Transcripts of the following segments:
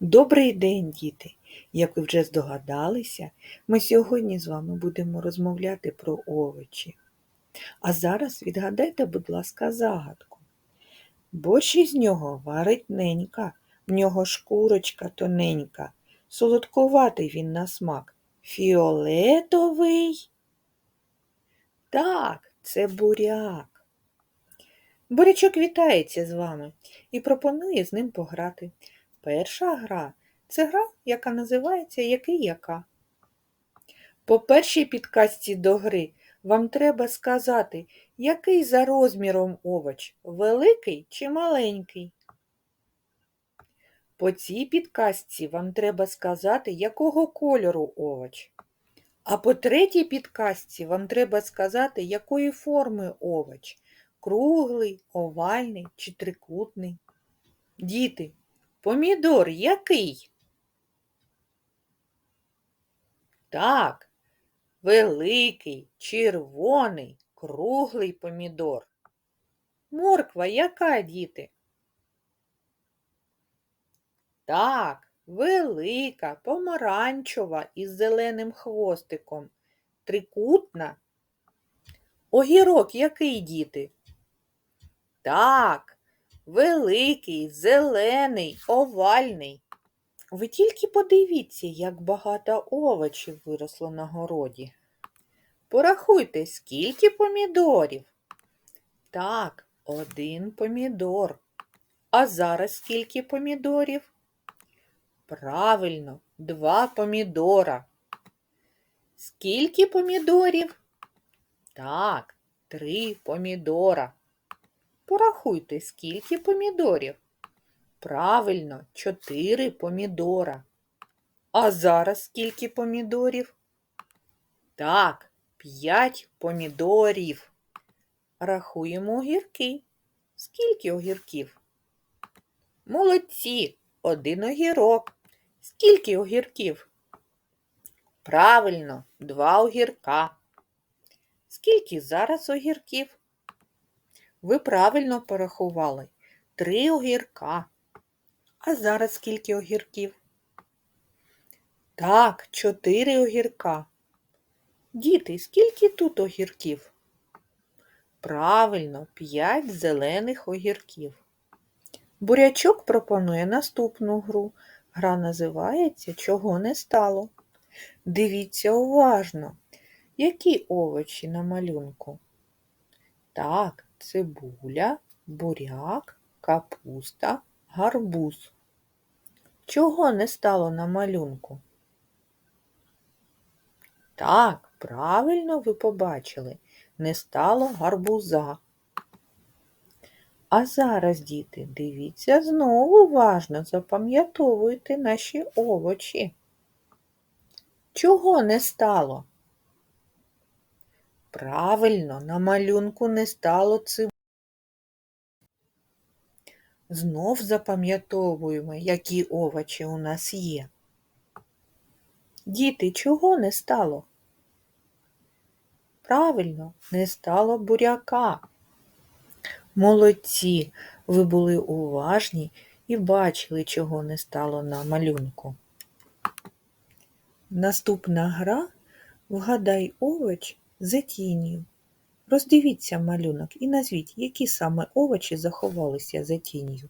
Добрий день, діти! Як ви вже здогадалися, ми сьогодні з вами будемо розмовляти про овочі. А зараз відгадайте, будь ласка, загадку. Борщ із нього варить ненька, в нього шкурочка тоненька, солодкуватий він на смак. Фіолетовий. Так, це буряк. Бурячок вітається з вами і пропонує з ним пограти. Перша гра це гра, яка називається Який яка. По першій підказці до гри вам треба сказати, який за розміром овоч великий чи маленький. По цій підказці вам треба сказати, якого кольору овоч. А по третій підказці вам треба сказати, якої форми овоч круглий, овальний чи трикутний. Діти, Помідор який? Так, великий, червоний, круглий помідор. Морква яка, діти? Так, велика, помаранчева із зеленим хвостиком. Трикутна. Огірок який, діти? Так, Великий, зелений, овальний. Ви тільки подивіться, як багато овочів виросло на городі. Порахуйте, скільки помідорів. Так, один помідор. А зараз скільки помідорів? Правильно, два помідора. Скільки помідорів? Так, три помідора. Порахуйте, скільки помідорів. Правильно, чотири помідора. А зараз скільки помідорів? Так, п'ять помідорів. Рахуємо огірки. Скільки огірків? Молодці, один огірок. Скільки огірків? Правильно, два огірка. Скільки зараз огірків? Ви правильно порахували. Три огірка. А зараз скільки огірків? Так, чотири огірка. Діти, скільки тут огірків? Правильно, п'ять зелених огірків. Бурячок пропонує наступну гру. Гра називається Чого не стало. Дивіться уважно, які овочі на малюнку. Так, цибуля, буряк, капуста, гарбуз. Чого не стало на малюнку? Так, правильно ви побачили, не стало гарбуза. А зараз, діти, дивіться знову уважно запам'ятовуйте наші овочі. Чого не стало? Правильно, на малюнку не стало цибулі. Знов запам'ятовуємо, які овочі у нас є. Діти, чого не стало? Правильно, не стало буряка. Молодці, ви були уважні і бачили, чого не стало на малюнку. Наступна гра Вгадай овоч за тінню. Роздивіться малюнок і назвіть, які саме овочі заховалися за тінню.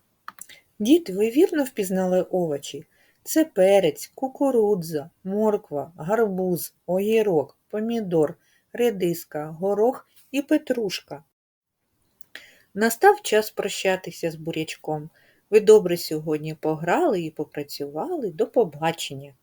Діти, ви вірно впізнали овочі? Це перець, кукурудза, морква, гарбуз, огірок, помідор, редиска, горох і петрушка. Настав час прощатися з бурячком. Ви добре сьогодні пограли і попрацювали. До побачення!